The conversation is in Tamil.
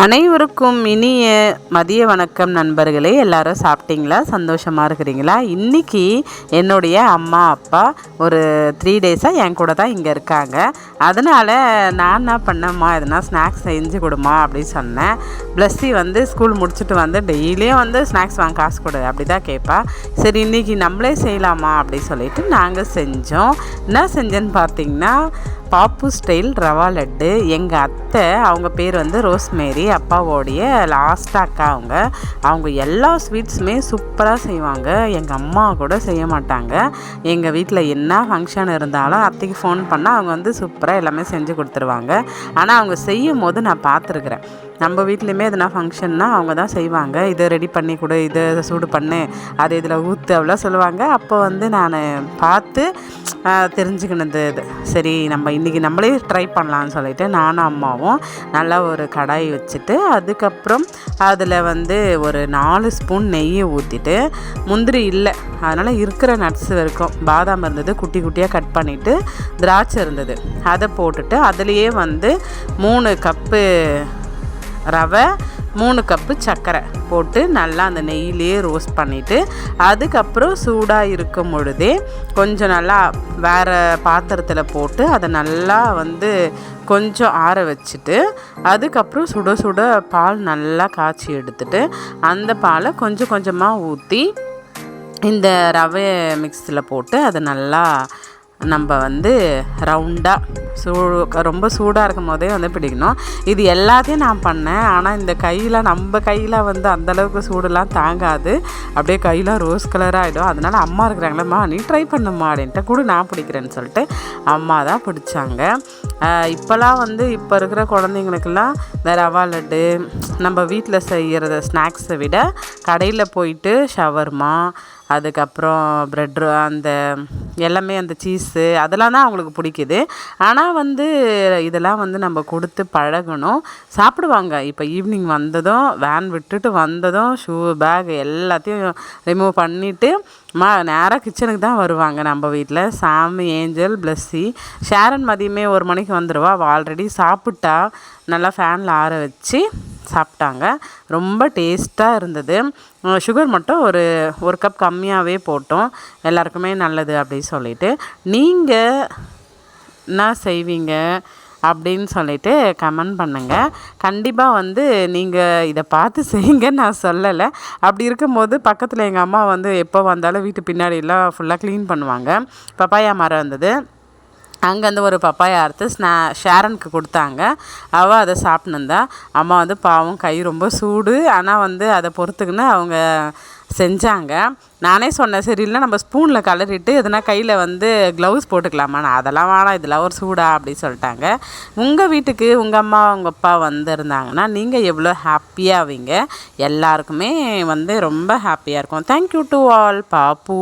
அனைவருக்கும் இனிய மதிய வணக்கம் நண்பர்களே. எல்லாரும் சாப்பிட்டீங்களா? சந்தோஷமாக இருக்கிறீங்களா? இன்றைக்கி என்னுடைய அம்மா அப்பா ஒரு த்ரீ டேஸாக என் கூட தான் இங்கே இருக்காங்க. அதனால் நான் என்ன பண்ணேம்மா? எதனா ஸ்நாக்ஸ் செஞ்சு கொடுமா அப்படின்னு சொன்னேன். ப்ளஸ்ஸி வந்து ஸ்கூல் முடிச்சுட்டு வந்து டெய்லியும் வந்து ஸ்நாக்ஸ் வாங்க காசு கொடு அப்படி தான் கேட்பா சரி இன்றைக்கி நம்மளே செய்யலாமா அப்படி சொல்லிட்டு நாங்கள் செஞ்சோம். என்ன செஞ்சேன்னு பார்த்தீங்கன்னா பாப்பு ஸ்டைல் ரவா லட்டு. எங்கள் அத்தை அவங்க பேர் வந்து ரோஸ்மேரி. அப்பாவோடைய லாஸ்ட் அக்கா அவங்க. அவங்க எல்லா ஸ்வீட்ஸுமே சூப்பராக செய்வாங்க. எங்கள் அம்மா கூட செய்ய மாட்டாங்க. எங்கள் வீட்டில் என்ன ஃபங்க்ஷன் இருந்தாலும் அத்தைக்கு ஃபோன் பண்ணால் அவங்க வந்து சூப்பராக எல்லாமே செஞ்சு கொடுத்துருவாங்க. ஆனால் அவங்க செய்யும் போது நான் பார்த்துருக்குறேன். நம்ம வீட்லேயுமே எதுனா ஃபங்க்ஷன்னா அவங்க தான் செய்வாங்க. இதை ரெடி பண்ணி கொடு இதை சூடு பண்ணு அது இதில் ஊற்று அப்படிலாம் சொல்லுவாங்க. அப்போ வந்து நான் பார்த்து தெரிஞ்சுக்கினது இது. சரி நம்ம இன்றைக்கி நம்மளே ட்ரை பண்ணலான்னு சொல்லிட்டு நானும் அம்மாவும் நல்லா ஒரு கடாய் வச்சுட்டு அதுக்கப்புறம் அதில் வந்து ஒரு நாலு ஸ்பூன் நெய்யை ஊற்றிட்டு முந்திரி இல்லை. அதனால் இருக்கிற நட்ஸ் வரைக்கும் பாதாம் இருந்தது குட்டி குட்டியாக கட் பண்ணிவிட்டு திராட்சை இருந்தது. அதை போட்டுட்டு அதுலேயே வந்து மூணு கப்பு ரவை மூணு கப்பு சர்க்கரை போட்டு நல்லா அந்த நெய்யிலே ரோஸ்ட் பண்ணிவிட்டு அதுக்கப்புறம் சூடாக இருக்கும் பொழுதே கொஞ்சம் நல்லா வேறு பாத்திரத்தில் போட்டு அதை நல்லா வந்து கொஞ்சம் ஆற வச்சுட்டு அதுக்கப்புறம் சுட சுட பால் நல்லா காய்ச்சி எடுத்துட்டு அந்த பாலை கொஞ்சம் கொஞ்சமாக ஊற்றி இந்த ரவை மிக்ஸில் போட்டு அதை நல்லா நம்ம வந்து ரவுண்டாக சூ ரொம்ப சூடாக இருக்கும் போதே வந்து பிடிக்கணும். இது எல்லாத்தையும் நான் பண்ணேன். ஆனால் இந்த கையில் நம்ம கையில் வந்து அந்தளவுக்கு சூடுலாம் தாங்காது. அப்படியே கையில் ரோஸ் கலராக ஆகிடும் அதனால் அம்மா இருக்கிறாங்களேம்மா நீ ட்ரை பண்ணுமா அப்படின்ட்டு கூட நான் பிடிக்கிறேன்னு சொல்லிட்டு அம்மா தான் பிடிச்சாங்க. இப்போலாம் வந்து இப்போ இருக்கிற குழந்தைங்களுக்கெல்லாம் இந்த ரவா லட்டு நம்ம வீட்டில் செய்கிறத ஸ்நாக்ஸை விட கடையில் போயிட்டு ஷவர்மா அதுக்கப்புறம் ப்ரெட் அந்த எல்லாமே அந்த சீஸு அதெல்லாம் தான் அவங்களுக்கு பிடிக்குது. ஆனால் வந்து இதெல்லாம் வந்து நம்ம கொடுத்து பழகணும். சாப்பிடுவாங்க. இப்போ ஈவினிங் வந்ததும் வேன் விட்டுட்டு வந்ததும் ஷூ பேக் எல்லாத்தையும் ரிமூவ் பண்ணிவிட்டு மா நேராக கிச்சனுக்கு தான் வருவாங்க நம்ம வீட்டில் சாமி ஏஞ்சல் பிளஸ்ஸி ஷேரன் மதியமே ஒரு மணிக்கு வந்துடுவா அவள் ஆல்ரெடி சாப்பிட்டா நல்லா ஃபேனில் ஆற வச்சு சாப்பிட்டாங்க. ரொம்ப டேஸ்ட்டாக இருந்தது. சுகர் மட்டும் ஒரு ஒரு கப் கம்மியாகவே போட்டோம். எல்லாருக்குமே நல்லது அப்படின்னு சொல்லிட்டு. நீங்கள் என்ன செய்வீங்க அப்படின்னு சொல்லிட்டு கமெண்ட் பண்ணுங்கள் கண்டிப்பாக வந்து நீங்கள் இதை பார்த்து செய்யுங்கன்னு நான் சொல்லலை. அப்படி இருக்கும்போது பக்கத்தில் எங்கள் அம்மா வந்து எப்போ வந்தாலும் வீட்டு பின்னாடியெல்லாம் ஃபுல்லாக க்ளீன் பண்ணுவாங்க. பப்பாயா மரம் இருந்தது. அங்கேருந்து ஒரு பப்பாயா அறுத்து ஸ்நா ஷேரனுக்கு கொடுத்தாங்க. அவள் அதை சாப்பிட்ணுந்தா அம்மா வந்து பாவம் கை ரொம்ப சூடு. ஆனால் வந்து அதை பொறுத்துக்குன்னு அவங்க செஞ்சாங்க. நானே சொன்னேன் சரி இல்லை நம்ம ஸ்பூனில் கலரிட்டு எதுனா கையில் வந்து க்ளவுஸ் போட்டுக்கலாமா? நான் அதெல்லாம் வேணாம் இதெல்லாம் ஒரு சூடா அப்படின்னு சொல்லிட்டாங்க. உங்கள் வீட்டுக்கு உங்கள் அம்மா உங்கள் அப்பா வந்திருந்தாங்கன்னா நீங்கள் எவ்வளோ ஹாப்பியாவீங்க எல்லாருக்குமே வந்து ரொம்ப ஹாப்பியாக இருக்கும். Thank you to all பாப்பூ.